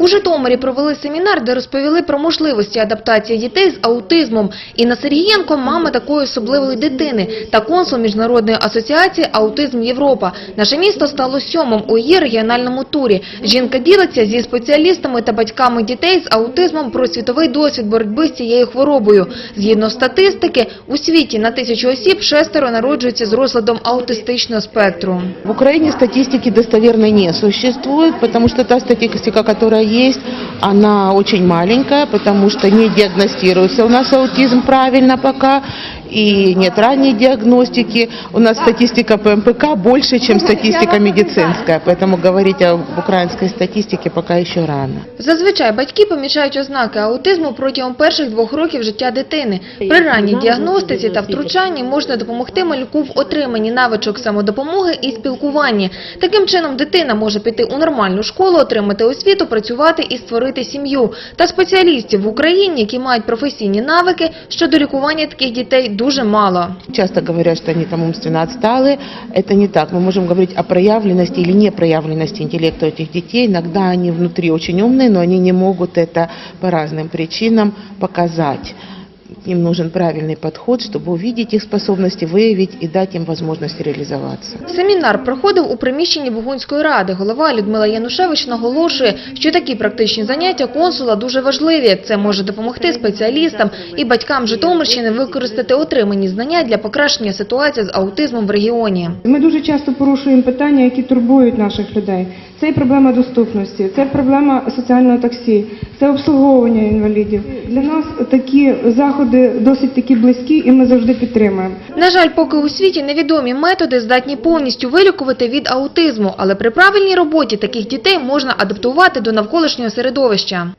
У Житомирі провели семінар, де розповіли про можливості адаптації дітей з аутизмом. Інна Сергієнко – мама такої особливої дитини та консул Міжнародної асоціації «Аутизм Європа». Наше місто стало сьомим у її регіональному турі. Жінка ділиться зі спеціалістами та батьками дітей з аутизмом про світовий досвід боротьби з цією хворобою. Згідно статистики, у світі на тисячу осіб шестеро народжуються з розладом аутистичного спектру. В Украине статистики достоверной не существует, потому что та статистика, которая есть, она очень маленькая, потому что не диагностируется у нас аутизм правильно пока, и нет ранней диагностики. У нас статистика по МПК больше, чем статистика медицинская, поэтому говорить об украинской статистике пока еще рано. Зазвичай батьки помічають ознаки аутизму протягом перших двох років життя дитини. При ранній діагностиці та втручанні можна допомогти малюку в отриманні навичок самодопомоги і спілкуванні. Таким чином дитина може піти у нормальну школу, отримати освіту, працювати і створити сім'ю. Та спеціалістів в Україні, які мають професійні навики, щодо лікування таких дітей дуже мало. Часто говорят, что они там умственно отсталые. Это не так. Мы можем говорить о проявленности или непроявленности интеллекта этих детей. Иногда они внутри очень умные, но они не могут это по разным причинам показать. Им нужен правильный подход, чтобы увидеть их способности, выявить и дать им возможность реализоваться. Семінар проходив у приміщенні Бугунської ради. Голова Людмила Янушевич наголошує, що такі практичні заняття консула дуже важливі. Це може допомогти спеціалістам і батькам Житомирщини використати отримані знання для покращення ситуації з аутизмом в регіоні. Ми дуже часто порушуємо питання, які турбують наших людей. Це і проблема доступності, це проблема соціального таксі, це обслуговування інвалідів. Для нас такі заходи досить такі близькі, і ми завжди підтримуємо. На жаль, поки у світі невідомі методи здатні повністю вилікувати від аутизму, але при правильній роботі таких дітей можна адаптувати до навколишнього середовища.